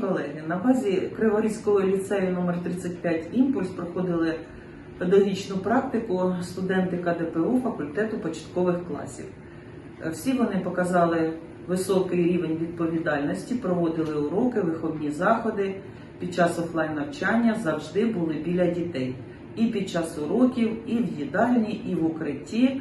колеги, на базі Криворізького ліцею номер 35 Імпульс проходили педагогічну практику студенти КДПУ факультету початкових класів. Е, Всі вони показали високий рівень відповідальності, проводили уроки, виховні заходи. Під час офлайн навчання завжди були біля дітей. І під час уроків, і в їдальні, і в укритті.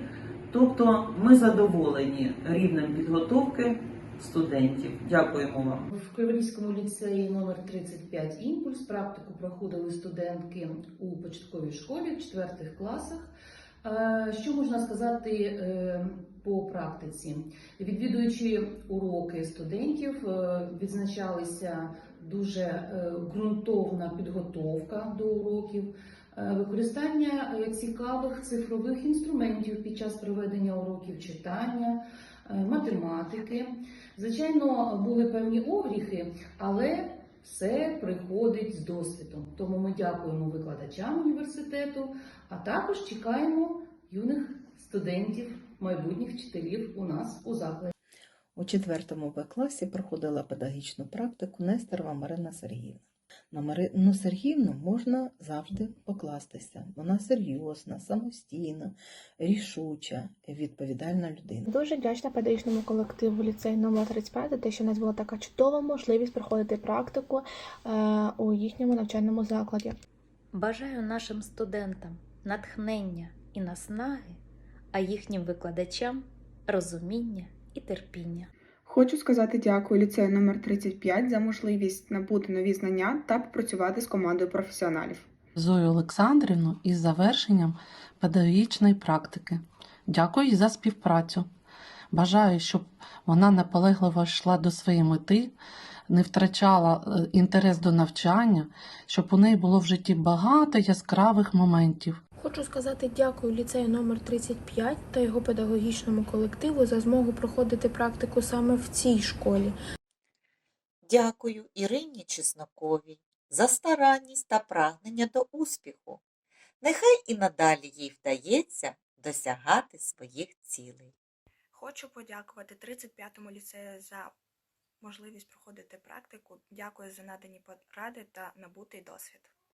Тобто ми задоволені рівнем підготовки студентів. Дякуємо вам. В Криворізькому ліцеї номер 35 імпульс практику проходили студентки у початковій школі в четвертих класах. Е, Що можна сказати е, по практиці? Відвідуючи уроки студентів, е, відзначалися дуже ґрунтовна підготовка до уроків, використання цікавих цифрових інструментів під час проведення уроків читання, математики. Звичайно, були певні огріхи, але все приходить з досвідом. Тому ми дякуємо викладачам університету, а також чекаємо юних студентів, майбутніх вчителів у нас у закладі. У четвертому Б класі проходила педагогічну практику Нестерова Марина Сергіївна. На Марину Сергіївну можна завжди покластися. Вона серйозна, самостійна, рішуча, відповідальна людина. Дуже вдячна педагогічному колективу ліцею номер 35 за те, що в нас була така чудова можливість проходити практику е, у їхньому навчальному закладі. Бажаю нашим студентам натхнення і наснаги, а їхнім викладачам розуміння і терпіння. Хочу сказати дякую ліцею номер 35 за можливість набути нові знання та попрацювати з командою професіоналів. Зою Олександрівну із завершенням педагогічної практики. Дякую за співпрацю. Бажаю, щоб вона наполегливо йшла до своєї мети, не втрачала е, інтерес до навчання, щоб у неї було в житті багато яскравих моментів. Хочу сказати дякую ліцею номер 35 та його педагогічному колективу за змогу проходити практику саме в цій школі. Дякую Ірині Чесноковій за старанність та прагнення до успіху. Нехай і надалі їй вдається досягати своїх цілей. Хочу подякувати 35-му ліцею за можливість проходити практику. Дякую за надані поради та набутий досвід.